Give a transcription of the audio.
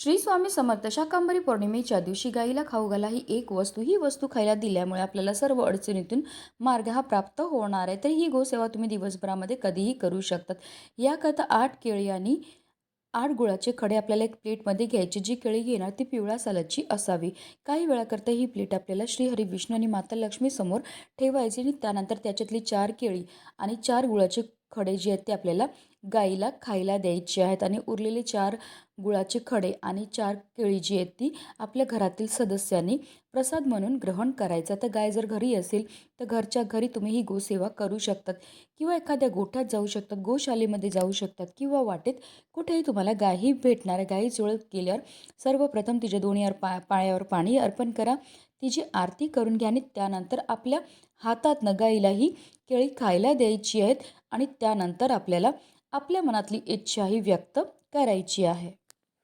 श्री स्वामी समर्थ शाकांबरी पौर्णिमेच्या दिवशी गाईला खाऊ घाला ही एक वस्तू. ही वस्तू खायला दिल्यामुळे आपल्याला सर्व अडचणीतून मार्ग हा प्राप्त होणार आहे. तर ही गोसेवा तुम्ही दिवसभरामध्ये कधीही करू शकतात. याकरता आठ केळी आणि आठ गुळाचे खडे आपल्याला एक प्लेटमध्ये घ्यायची. जी केळी घेणार ती पिवळ्या सालाची असावी. काही वेळाकरता ही प्लेट आपल्याला श्री हरी विष्णू आणि माता लक्ष्मी समोर ठेवायची आणि त्यानंतर त्याच्यातली चार केळी आणि चार गुळाचे खडे जे आहेत ते आपल्याला गाईला खायला द्यायचे आहेत आणि उरलेले चार गुळाचे खडे आणि चार केळी जी आहेत ती आपल्या घरातील सदस्यांनी प्रसाद म्हणून ग्रहण करायचा. तर गाय जर घरी असेल तर घरच्या घरी तुम्ही ही गोसेवा करू शकतात किंवा एखाद्या गोठ्यात जाऊ शकतात गोशालेमध्ये जाऊ शकतात किंवा वाटेत कुठेही तुम्हाला गायही भेटणार आहे. गायीजवळ गेल्यावर सर्वप्रथम तिच्या दोन्ही पा पायावर पाणी अर्पण करा. तिची आरती करून घ्या आणि त्यानंतर आपल्या हातातनं गाईला ही केळी खायला द्यायची आहेत आणि त्यानंतर आपल्याला आपल्या मनातली इच्छाही व्यक्त करायची आहे.